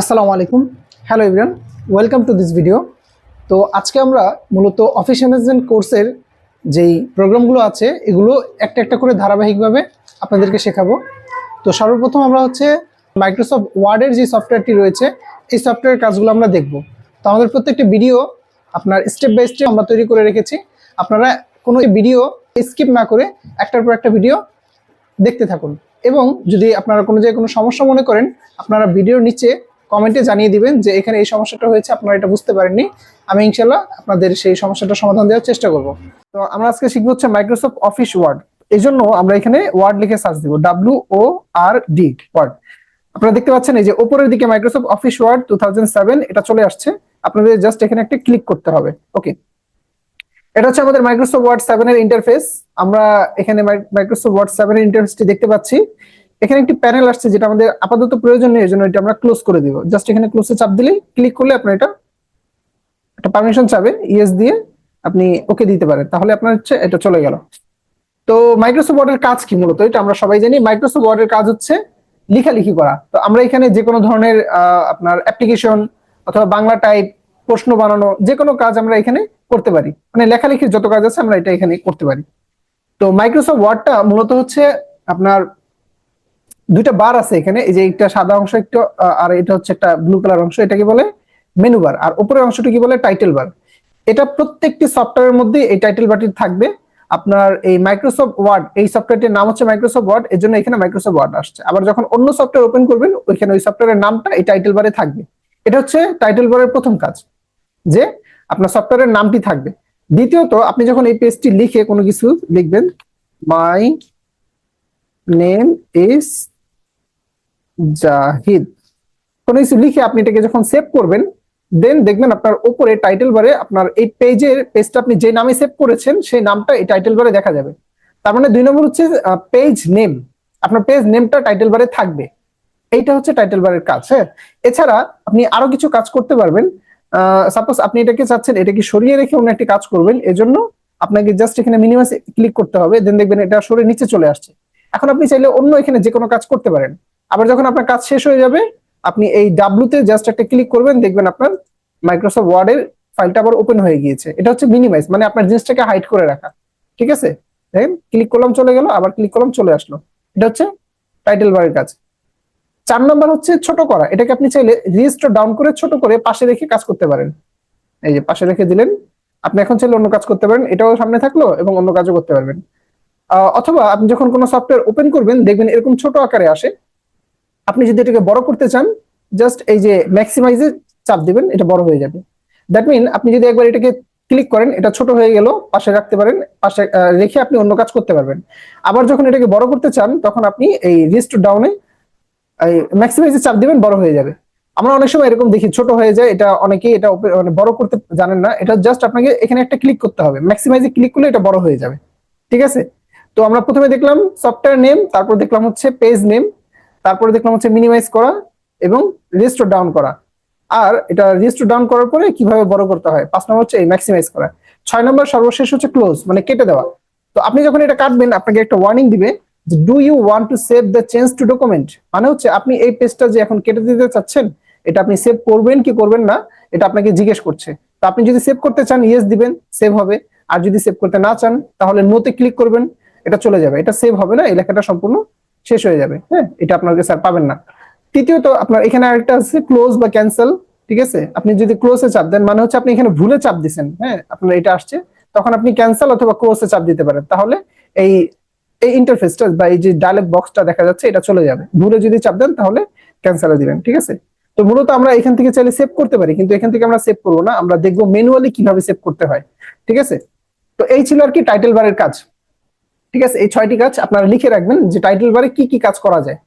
আসসালামু আলাইকুম। Hello everyone welcome to this video তো আজকে আমরা মূলত অফিস ম্যানেজমেন্ট কোর্সের যেই প্রোগ্রামগুলো আছে, এগুলো একটা একটা করে ধারাবাহিকভাবে আপনাদেরকে শেখাবো। তো সর্বপ্রথম আমরা হচ্ছে মাইক্রোসফট ওয়ার্ডের যে সফটওয়্যারটি রয়েছে, এই সফটওয়্যারের কাজগুলো আমরা দেখব। তো আমাদের প্রত্যেকটি ভিডিও আপনার স্টেপ বাই স্টেপ আমরা তৈরি করে রেখেছি। আপনারা কোনো ভিডিও স্কিপ না করে একটার পর একটা ভিডিও দেখতে থাকুন। এবং যদি আপনারা কোনো জায়গায় কোনো সমস্যা মনে করেন, আপনারা ভিডিওর নিচে কমেন্টে জানিয়ে দিবেন যে এখানে এই সমস্যাটা হয়েছে, আপনারা এটা বুঝতে পারেননি। আমি ইনশাল্লাহ আপনাদের সেই সমস্যাটা সমাধান দেওয়ার চেষ্টা করব। তো আমরা আজকে শিখব হচ্ছে মাইক্রোসফট অফিস ওয়ার্ড এই জন্য আমরা এখানে ওয়ার্ড লিখে সার্চ দিব W O R D word আপনারা দেখতে পাচ্ছেন এই যে উপরের দিকে মাইক্রোসফট অফিস ওয়ার্ড টু এটা চলে আসছে। আপনাদের জাস্ট এখানে একটা ক্লিক করতে হবে ওকে এটা হচ্ছে আমাদের মাইক্রোসফট ওয়ার্ড সেভেন এর ইন্টারফেস আমরা এখানে মাইক্রোসফট ওয়ার্ড সেভেন এর ইন্টারফেসটি দেখতে পাচ্ছি। এখানে একটি প্যানেল আসছে যেটা আমাদের আপাতত প্রয়োজন নেই জন্য এটা আমরা ক্লোজ করে দিব। জাস্ট এখানে ক্লোজে চাপ দিলেই ক্লিক করলে আপনার এটা একটা পারমিশন চাবে ইয়েস দিয়ে আপনি ওকে দিতে পারেন। তাহলে আপনার হচ্ছে এটা চলে গেল। তো মাইক্রোসফট ওয়ার্ডের কাজ কি মূলত? এটা আমরা সবাই জানি। মাইক্রোসফট ওয়ার্ডের কাজ হচ্ছে লেখালেখি করা। তো আমরা এখানে যে কোনো ধরনের আপনার অ্যাপ্লিকেশন অথবা বাংলা টাইপ প্রশ্ন বানানো, যে কোনো কাজ আমরা এখানে করতে পারি। মানে লেখালেখির যত কাজ আছে আমরা এটা এখানে করতে পারি। তো মাইক্রোসফট ওয়ার্ডটা মূলত হচ্ছে আপনার দুইটা বার আছে এখানে, এই যে একটা সাদা অংশ, একটা আর এটা হচ্ছে একটা ব্লু কালার অংশ এটাকে বলে? মেনু বার আর উপরের অংশটি কি বলে? টাইটেল বার এটা প্রত্যেকটি সফটওয়্যারের মধ্যে এই টাইটেল বারটি থাকবে। আপনার এই মাইক্রোসফট ওয়ার্ড এই সফটওয়্যারটির নাম হচ্ছে মাইক্রোসফট ওয়ার্ড এর জন্য এখানে মাইক্রোসফট ওয়ার্ড আসছে। আবার যখন অন্য সফটওয়্যার ওপেন করবেন, ওইখানে ওই সফটওয়্যারের নামটা এই টাইটেল বারে থাকবে। এটা হচ্ছে টাইটেল বারের প্রথম কাজ, যে আপনার সফটওয়্যারের নামটি থাকবে। দ্বিতীয়ত, আপনি যখন এই পেজটি লিখে কোনো কিছু লিখবেন মাই নেম ইজ জাহিদ। কোনো কিছু লিখে আপনি এটাকে যখন সেভ করবেন দেন দেখবেন আপনার উপরে টাইটেল বারে আপনার এই পেজের পেজটা আপনি যে নামে সেভ করেছেন, সেই নামটা এই টাইটেল বারে দেখা যাবে। তার মানে দুই নম্বর হচ্ছে পেজ নেম আপনার পেজ নেমটা টাইটেল বারে থাকবে। এইটা হচ্ছে টাইটেল বারের কাজ হ্যাঁ? এছাড়া আপনি আরও কিছু কাজ করতে পারবেন। সাপোজ আপনি এটাকে চাচ্ছেন, এটাকে সরিয়ে রেখে অন্য একটি কাজ করবেন, এজন্য আপনাকে জাস্ট এখানে মিনিমাস ক্লিক করতে হবে দেন দেখবেন এটা সরে নিচে চলে আসছে। এখন আপনি চাইলে অন্য এখানে যে কোনো কাজ করতে পারেন। আবার যখন আপনার কাজ শেষ হয়ে যাবে, আপনি এই ডাব্লুতে জাস্ট একটা ক্লিক করবেন, দেখবেন আপনার মাইক্রোসফট ওয়ার্ডের ফাইলটা আবার ওপেন হয়ে গিয়েছে। এটা হচ্ছে মিনিমাইজ মানে আপনার জিনিসটাকে হাইড করে রাখা। ঠিক আছে? দেখেন ক্লিক করলাম, চলে গেল, আবার ক্লিক করলাম, চলে আসলো। এটা হচ্ছে টাইটেল বারের কাজ। চার নম্বর হচ্ছে ছোট করা। এটাকে আপনি চাইলে রেজিস্টার ডাউন করে ছোট করে পাশে রেখে কাজ করতে পারেন। এই যে পাশে রেখে দিলেন, আপনি এখন চাইলে অন্য কাজ করতে পারেন। এটাও সামনে থাকল এবং অন্য কাজও করতে পারবেন। অথবা আপনি যখন কোনো সফটওয়্যার ওপেন করবেন, দেখবেন এরকম ছোট আকারে আসে। আপনি যদি এটাকে বড় করতে চান জাস্ট এই যে ম্যাক্সিমাইজে চাপ দিবেন, এটা বড় হয়ে যাবে। দ্যাট মিন আপনি যদি একবার এটাকে ক্লিক করেন, এটা ছোট হয়ে গেল, পাশে রাখতে পারেন, পাশে রেখে আপনি অন্য কাজ করতে পারবেন। আবার যখন এটাকে বড় করতে চান, তখন আপনি এই রিস্ট ডাউনে ম্যাক্সিমাইজে চাপ দিবেন, বড় হয়ে যাবে। আমরা অনেক সময় এরকম দেখি, ছোট হয়ে যায়, এটা অনেকেই এটা মানে বড় করতে জানেন না, এটা জাস্ট আপনাকে এখানে একটা ক্লিক করতে হবে। ম্যাক্সিমাইজে ক্লিক করলে এটা বড় হয়ে যাবে। ঠিক আছে? তো আমরা প্রথমে দেখলাম সফটওয়্যার নেম তারপর দেখলাম হচ্ছে পেজ নেম তারপরে দেখলাম হচ্ছে মিনিমাইজ করা এবং রেজিস্টার ডাউন করা। আর এটা রেজিস্টার ডাউন করার পরে কীভাবে বড় করতে হয়? পাঁচ নম্বর হচ্ছে এই ম্যাক্সিমাইজ করা। ছয় নম্বর সর্বশেষ হচ্ছে ক্লোজ মানে কেটে দেওয়া। তো আপনি যখন এটা কাটবেন, আপনাকে একটা ওয়ার্নিং দিবে যে do you want to save the change to document মানে হচ্ছে আপনি এই পেজটা যে এখন কেটে দিতে চাচ্ছেন, এটা আপনি সেভ করবেন কি করবেন না, এটা আপনাকে জিজ্ঞেস করছে। তো আপনি যদি সেভ করতে চান ইয়েস দিবেন সেভ হবে। আর যদি সেভ করতে না চান, তাহলে নোতে ক্লিক করবেন, এটা চলে যাবে। এটা সেভ হবে না, এই লেখাটা সম্পূর্ণ শেষ হয়ে যাবে। হ্যাঁ এটা আপনাকে স্যার পাবেন না। তৃতীয়ত, আপনার এখানে আরেকটা আছে ক্লোজ বা ক্যান্সেল ঠিক আছে? আপনি যদি ক্লোজে চাপ দেন মানে হচ্ছে আপনি এখানে ভুলে চাপ দিছেন হ্যাঁ? আপনার এটা আসছে, তখন আপনি ক্যান্সেল অথবা ক্লোজে চাপ দিতে পারেন। তাহলে এই এই ইন্টারফেসটা বা এই যে ডায়লগ বক্সটা দেখা যাচ্ছে, এটা চলে যাবে। ভুলে যদি চাপ দেন, তাহলে ক্যান্সেলে দিবেন, ঠিক আছে? তো মূলত আমরা এখান থেকে চাইলে সেভ করতে পারি, কিন্তু এখান থেকে আমরা সেভ করব না। আমরা দেখব ম্যানুয়ালি কীভাবে সেভ করতে হয়, ঠিক আছে? তো এই ছিল আর কি টাইটেল বারের কাজ। ঠিক আছে? এই ছয়টি কাজ আপনারা লিখে রাখবেন যে টাইটেল বারে কি কি কাজ করা যায়।